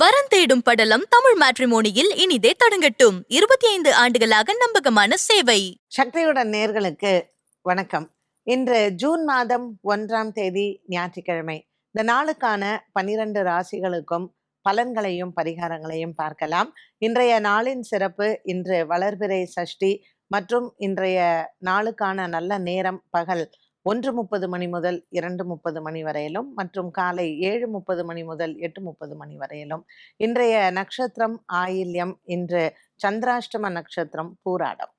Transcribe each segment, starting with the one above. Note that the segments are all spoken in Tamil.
வரன் தேடும் படலம் தமிழ் மேட்ரிமோனியில் இனிதே தொடங்கட்டும். இருபத்தி ஐந்து ஆண்டுகளாக நம்பகமான சேவை. சக்தியுடன் நேர்களுக்கு வணக்கம். இன்று ஜூன் மாதம் ஒன்றாம் தேதி ஞாயிற்றுக்கிழமை. இந்த நாளுக்கான பனிரெண்டு ராசிகளுக்கும் பலன்களையும் பரிகாரங்களையும் பார்க்கலாம். இன்றைய நாளின் சிறப்பு இன்று வளர்பிறை சஷ்டி மற்றும் இன்றைய நாளுக்கான நல்ல நேரம் பகல். ஒன்று முப்பது மணி முதல் இரண்டு முப்பது மணி வரையிலும் மற்றும் காலை ஏழு முப்பது மணி முதல் எட்டு முப்பது மணி வரையிலும். இன்றைய நட்சத்திரம் ஆயில்யம் இன்று சந்திராஷ்டம நட்சத்திரம் பூராடம்.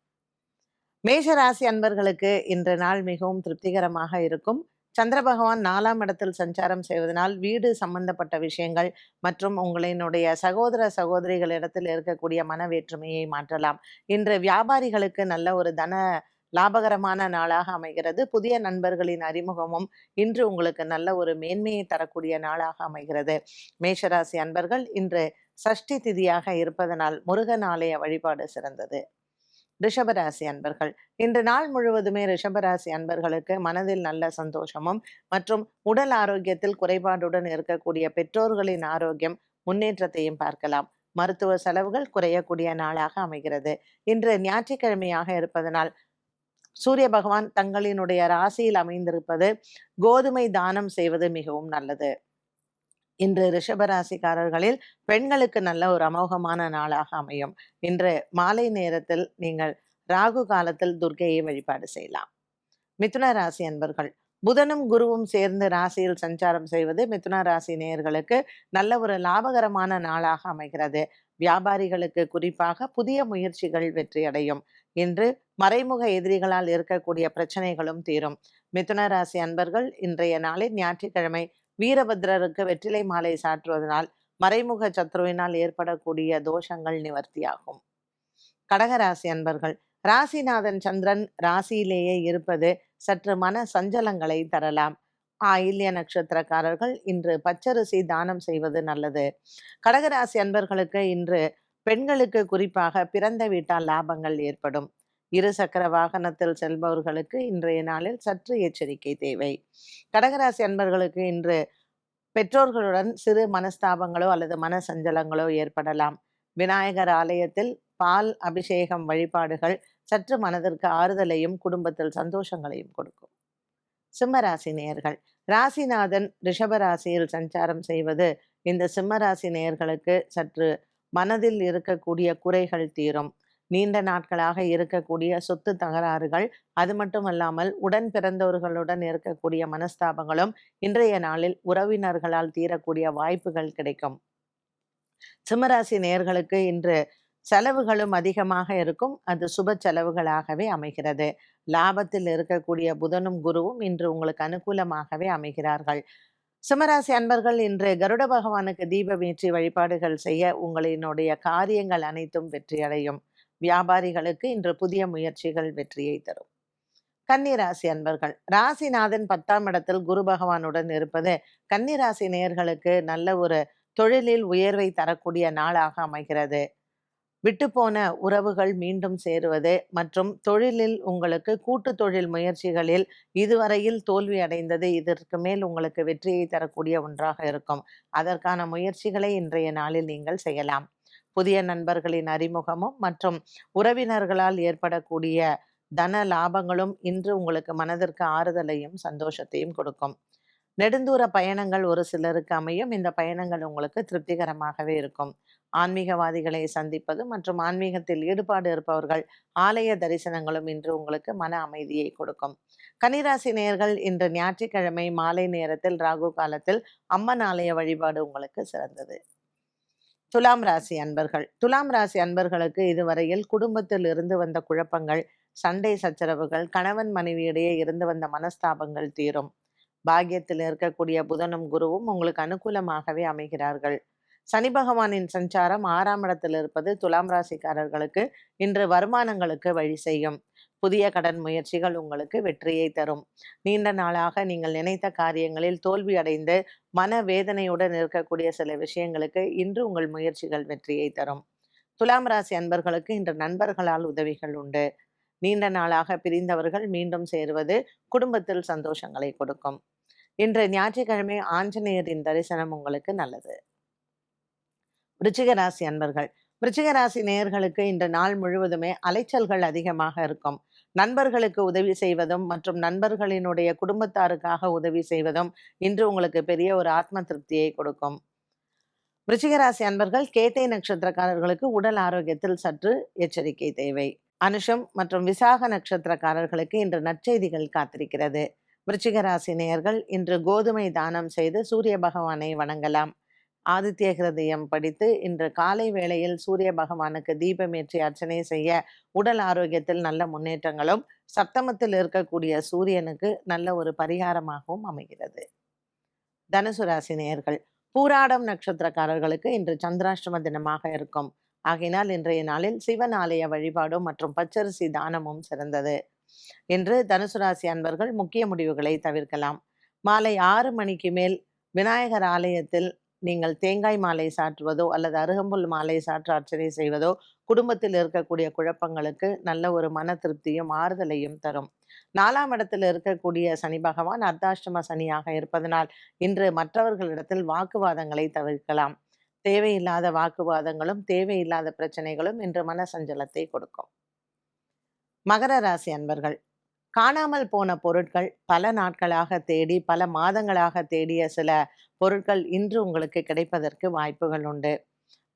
மேஷராசி அன்பர்களுக்கு இன்று நாள் மிகவும் திருப்திகரமாக இருக்கும். சந்திர பகவான் நாலாம் இடத்தில் சஞ்சாரம் செய்வதனால் வீடு சம்பந்தப்பட்ட விஷயங்கள் மற்றும் உங்களினுடைய சகோதர சகோதரிகளிடத்தில் இருக்கக்கூடிய மன வேற்றுமையை மாற்றலாம். இன்று வியாபாரிகளுக்கு நல்ல ஒரு தன லாபகரமான நாளாக அமைகிறது. புதிய நண்பர்களின் அறிமுகமும் இன்று உங்களுக்கு நல்ல ஒரு மேன்மையை தரக்கூடிய நாளாக அமைகிறது. மேஷராசி அன்பர்கள் இன்று சஷ்டி திதியாக இருப்பதனால் முருகன் ஆலய வழிபாடு சிறந்தது. ரிஷபராசி அன்பர்கள் இன்று நாள் முழுவதுமே ரிஷபராசி அன்பர்களுக்கு மனதில் நல்ல சந்தோஷமும் மற்றும் உடல் ஆரோக்கியத்தில் குறைபாடுடன் இருக்கக்கூடிய பெற்றோர்களின் ஆரோக்கியம் முன்னேற்றத்தையும் பார்க்கலாம். மருத்துவ செலவுகள் குறையக்கூடிய நாளாக அமைகிறது. இன்று ஞாயிற்றுக்கிழமையாக இருப்பதனால் சூரிய பகவான் தங்களினுடைய ராசியில் அமைந்திருப்பது கோதுமை தானம் செய்வது மிகவும் நல்லது. இன்று ரிஷபராசிக்காரர்களில் பெண்களுக்கு நல்ல ஒரு அமோகமான நாளாக அமையும். இன்று மாலை நேரத்தில் நீங்கள் ராகு காலத்தில் துர்க்கையை வழிபாடு செய்யலாம். மிதுன ராசி அன்பர்கள் புதனும் குருவும் சேர்ந்து ராசியில் சஞ்சாரம் செய்வது மிதுன ராசி நேயர்களுக்கு நல்ல ஒரு லாபகரமான நாளாக அமைகிறது. வியாபாரிகளுக்கு குறிப்பாக புதிய முயற்சிகள் வெற்றியடையும். இன்று மறைமுக எதிரிகளால் இருக்கக்கூடிய பிரச்சனைகளும் தீரும். மிதுன ராசி அன்பர்கள் இன்றைய நாளில் ஞாயிற்றுக்கிழமை வீரபத்ரருக்கு வெற்றிலை மாலை சாற்றுவதனால் மறைமுக சத்ருவினால் ஏற்படக்கூடிய தோஷங்கள் நிவர்த்தியாகும். கடகராசி அன்பர்கள் ராசிநாதன் சந்திரன் ராசியிலேயே இருப்பது சற்று மன சஞ்சலங்களை தரலாம். ஆயில்ய நட்சத்திரக்காரர்கள் இன்று பச்சரிசி தானம் செய்வது நல்லது. கடகராசி அன்பர்களுக்கு இன்று பெண்களுக்கு குறிப்பாக பிறந்த வீட்டால் லாபங்கள் ஏற்படும். இரு சக்கர வாகனத்தில் செல்பவர்களுக்கு இன்றைய நாளில் சற்று எச்சரிக்கை தேவை. கடகராசி அன்பர்களுக்கு இன்று பெற்றோர்களுடன் சிறு மனஸ்தாபங்களோ அல்லது மன சஞ்சலங்களோ ஏற்படலாம். விநாயகர் ஆலயத்தில் பால் அபிஷேகம் வழிபாடுகள் சற்று மனதிற்கு ஆறுதலையும் குடும்பத்தில் சந்தோஷங்களையும் கொடுக்கும். சிம்மராசி நேயர்கள். ராசிநாதன் ரிஷபராசியில் சஞ்சாரம் செய்வது இந்த சிம்மராசி நேயர்களுக்கு சற்று மனதில் இருக்கக்கூடிய குறைகள் தீரும். நீண்ட நாட்களாக இருக்கக்கூடிய சொத்து தகராறுகள் அது மட்டுமல்லாமல் உடன் பிறந்தவர்களுடன் இருக்கக்கூடிய மனஸ்தாபங்களும் இன்றைய நாளில் உறவினர்களால் தீரக்கூடிய வாய்ப்புகள் கிடைக்கும். சிம்மராசி நேர்களுக்கு இன்று செலவுகளும் அதிகமாக இருக்கும். அது சுப செலவுகளாகவே அமைகிறது. லாபத்தில் இருக்கக்கூடிய புதனும் குருவும் இன்று உங்களுக்கு அனுகூலமாகவே அமைகிறார்கள். சிம்மராசி அன்பர்கள் இன்று கருட பகவானுக்கு தீபமேற்றி வழிபாடுகள் செய்ய உங்களினுடைய காரியங்கள் அனைத்தும் வெற்றியடையும். வியாபாரிகளுக்கு இன்று புதிய முயற்சிகள் வெற்றியை தரும். கன்னிராசி அன்பர்கள் ராசிநாதன் பத்தாம் இடத்தில் குரு பகவானுடன் இருப்பது கன்னிராசி நேயர்களுக்கு நல்ல ஒரு தொழிலில் உயர்வை தரக்கூடிய நாளாக அமைகிறது. விட்டுப்போன உறவுகள் மீண்டும் சேருவது மற்றும் தொழிலில் உங்களுக்கு கூட்டு தொழில் முயற்சிகளில் இதுவரையில் தோல்வி அடைந்தது இதற்கு மேல் உங்களுக்கு வெற்றியை தரக்கூடிய ஒன்றாக இருக்கும். அதற்கான முயற்சிகளை இன்றைய நாளில் நீங்கள் செய்யலாம். புதிய நண்பர்களின் அறிமுகமும் மற்றும் உறவினர்களால் ஏற்படக்கூடிய தன லாபங்களும் இன்று உங்களுக்கு மனதிற்கு ஆறுதலையும் சந்தோஷத்தையும் கொடுக்கும். நெடுந்தூர பயணங்கள் ஒரு சிலருக்கு அமையும். இந்த பயணங்கள் உங்களுக்கு திருப்திகரமாகவே இருக்கும். ஆன்மீகவாதிகளை சந்திப்பது மற்றும் ஆன்மீகத்தில் ஈடுபாடு இருப்பவர்கள் ஆலய தரிசனங்களும் இன்று உங்களுக்கு மன அமைதியை கொடுக்கும். கன்னிராசி நேயர்கள் இன்று ஞாயிற்றுக்கிழமை மாலை நேரத்தில் ராகு காலத்தில் அம்மன் ஆலய வழிபாடு உங்களுக்கு சிறந்தது. துலாம் ராசி அன்பர்கள். துலாம் ராசி அன்பர்களுக்கு இதுவரையில் குடும்பத்தில் இருந்து வந்த குழப்பங்கள் சண்டை சச்சரவுகள் கணவன் மனைவியிடையே இருந்து வந்த மனஸ்தாபங்கள் தீரும். பாக்கியத்தில் இருக்கக்கூடிய புதனும் குருவும் உங்களுக்கு அனுகூலமாகவே அமைகிறார்கள். சனி பகவானின் சஞ்சாரம் ஆறாம் இடத்தில் இருப்பது துலாம் ராசிக்காரர்களுக்கு இன்று வருமானங்களுக்கு வழி செய்யும். புதிய கடன் முயற்சிகள் உங்களுக்கு வெற்றியை தரும். நீண்ட நாளாக நீங்கள் நினைத்த காரியங்களில் தோல்வி அடைந்து மன வேதனையுடன் இருக்கக்கூடிய சில விஷயங்களுக்கு இன்று உங்கள் முயற்சிகள் வெற்றியை தரும். துலாம் ராசி அன்பர்களுக்கு இன்று நண்பர்களால் உதவிகள் உண்டு. நீண்ட நாளாக பிரிந்தவர்கள் மீண்டும் சேருவது குடும்பத்தில் சந்தோஷங்களை கொடுக்கும். இன்று ஞாயிற்றுக்கிழமை ஆஞ்சநேயரின் தரிசனம் உங்களுக்கு நல்லது. விருச்சிக ராசி அன்பர்கள். விருச்சிக ராசி நேயர்களுக்கு இன்று நாள் முழுவதுமே அலைச்சல்கள் அதிகமாக இருக்கும். நண்பர்களுக்கு உதவி செய்வதும் மற்றும் நண்பர்களினுடைய குடும்பத்தாருக்காக உதவி செய்வதும் இன்று உங்களுக்கு பெரிய ஒரு ஆத்ம திருப்தியை கொடுக்கும். ரிச்சிகராசி அன்பர்கள் கேட்டை நட்சத்திரக்காரர்களுக்கு உடல் ஆரோக்கியத்தில் சற்று எச்சரிக்கை தேவை. அனுஷம் மற்றும் விசாக நட்சத்திரக்காரர்களுக்கு இன்று நற்செய்திகள் காத்திருக்கிறது. விருச்சிகராசி நேயர்கள் இன்று கோதுமை தானம் செய்து சூரிய பகவானை வணங்கலாம். ஆதித்ய ஹிருதயம் படித்து இன்று காலை வேளையில் சூரிய பகவானுக்கு தீபமேற்றி அர்ச்சனை செய்ய உடல் ஆரோக்கியத்தில் நல்ல முன்னேற்றங்களும் சப்தமத்தில் இருக்கக்கூடிய சூரியனுக்கு நல்ல ஒரு பரிகாரமாகவும் அமைகிறது. தனுசு ராசி நேயர்கள் பூராடம் நட்சத்திரக்காரர்களுக்கு இன்று சந்திராஷ்டம தினமாக இருக்கும். ஆகையினால் இன்றைய நாளில் சிவன் ஆலய வழிபாடும் மற்றும் பச்சரிசி தானமும் சிறந்தது. என்று தனுசு ராசி அன்பர்கள் முக்கிய முடிவுகளை தவிர்க்கலாம். மாலை ஆறு மணிக்கு மேல் விநாயகர் ஆலயத்தில் நீங்கள் தேங்காய் மாலை சாற்றுவதோ அல்லது அருகம்புல் மாலை சாற்று அர்ச்சனை செய்வதோ குடும்பத்தில் இருக்கக்கூடிய குழப்பங்களுக்கு நல்ல ஒரு மன திருப்தியும் ஆறுதலையும் தரும். நாலாம் இடத்தில் இருக்கக்கூடிய சனி பகவான் அர்த்தாஷ்டம சனியாக இருப்பதனால் இன்று மற்றவர்களிடத்தில் வாக்குவாதங்களை தவிர்க்கலாம். தேவையில்லாத வாக்குவாதங்களும் தேவையில்லாத பிரச்சனைகளும் இன்று மன சஞ்சலத்தை கொடுக்கும். மகர ராசி அன்பர்கள் காணாமல் போன பொருட்கள் பல நாட்களாக தேடி பல மாதங்களாக தேடிய சில பொருட்கள் இன்று உங்களுக்கு கிடைப்பதற்கு வாய்ப்புகள் உண்டு.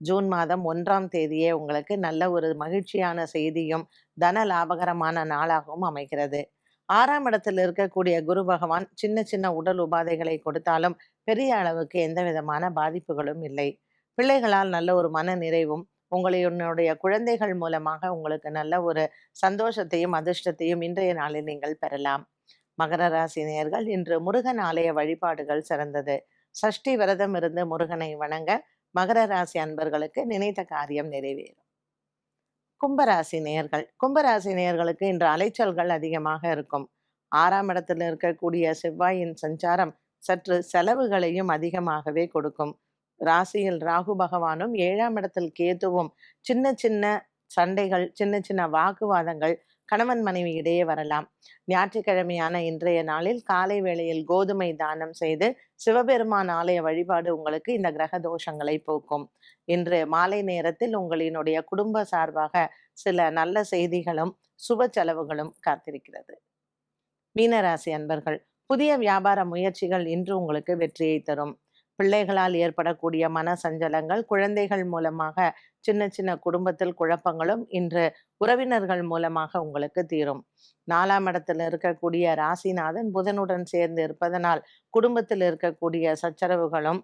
ஜூன் மாதம் ஒன்றாம் தேதியே உங்களுக்கு நல்ல ஒரு மகிழ்ச்சியான செய்தியும் தன லாபகரமான நாளாகவும் அமைகிறது. ஆறாம் இடத்தில் இருக்கக்கூடிய குரு பகவான் சின்ன சின்ன உடல் உபாதைகளை கொடுத்தாலும் பெரிய அளவுக்கு எந்த விதமான பாதிப்புகளும் இல்லை. பிள்ளைகளால் நல்ல ஒரு மன நிறைவும் உங்களை உன்னுடைய குழந்தைகள் மூலமாக உங்களுக்கு நல்ல ஒரு சந்தோஷத்தையும் அதிர்ஷ்டத்தையும் இன்றைய நாளில் நீங்கள் பெறலாம். மகர ராசி நேர்கள் இன்று முருகன் ஆலய வழிபாடுகள் சிறந்தது. சஷ்டி விரதம் இருந்து முருகனை வணங்க மகர ராசி அன்பர்களுக்கு நினைத்த காரியம் நிறைவேறும். கும்பராசி நேர்கள் கும்பராசி நேயர்களுக்கு இன்று அலைச்சல்கள் அதிகமாக இருக்கும். ஆறாம் இடத்தில் இருக்கக்கூடிய செவ்வாயின் சஞ்சாரம் சற்று செலவுகளையும் அதிகமாகவே கொடுக்கும். ராசியில் ராகு பகவானும் ஏழாம் இடத்தில் கேதுவும் சின்ன சின்ன சண்டைகள் சின்ன சின்ன வாக்குவாதங்கள் கணவன் மனைவி இடையே வரலாம். ஞாயிற்றுக்கிழமையான இன்றைய நாளில் காலை வேளையில் கோதுமை தானம் செய்து சிவபெருமான் ஆலய வழிபாடு உங்களுக்கு இந்த கிரக தோஷங்களை போக்கும். இன்று மாலை நேரத்தில் உங்களினுடைய குடும்ப சார்பாக சில நல்ல செய்திகளும் சுப செலவுகளும் காத்திருக்கிறது. மீனராசி அன்பர்கள் புதிய வியாபார முயற்சிகள் இன்று உங்களுக்கு வெற்றியை தரும். பிள்ளைகளால் ஏற்படக்கூடிய மன சஞ்சலங்கள் குழந்தைகள் மூலமாக சின்ன சின்ன குடும்பத்தில் குழப்பங்களும் இன்று உறவினர்கள் மூலமாக உங்களுக்கு தீரும். நாலாம் இடத்தில் இருக்கக்கூடிய ராசிநாதன் புதனுடன் சேர்ந்து இருப்பதனால் குடும்பத்தில் இருக்கக்கூடிய சச்சரவுகளும்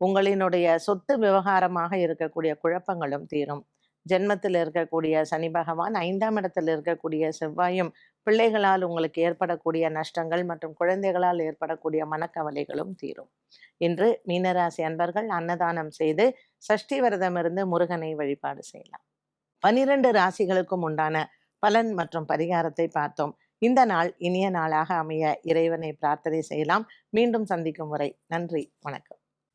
உங்களினுடைய சொத்து விவகாரமாக இருக்கக்கூடிய குழப்பங்களும் தீரும். ஜென்மத்தில் இருக்கக்கூடிய சனி பகவான் ஐந்தாம் இடத்தில் இருக்கக்கூடிய செவ்வாயும் பிள்ளைகளால் உங்களுக்கு ஏற்படக்கூடிய நஷ்டங்கள் மற்றும் குழந்தைகளால் ஏற்படக்கூடிய மனக்கவலைகளும் தீரும். இன்று மீனராசி அன்பர்கள் அன்னதானம் செய்து சஷ்டி விரதம் இருந்து முருகனை வழிபாடு செய்யலாம். பனிரெண்டு ராசிகளுக்கும் உண்டான பலன் மற்றும் பரிகாரத்தை பார்த்தோம். இந்த நாள் இனிய நாளாக அமைய இறைவனை பிரார்த்தனை செய்யலாம். மீண்டும் சந்திக்கும் வரை நன்றி வணக்கம்.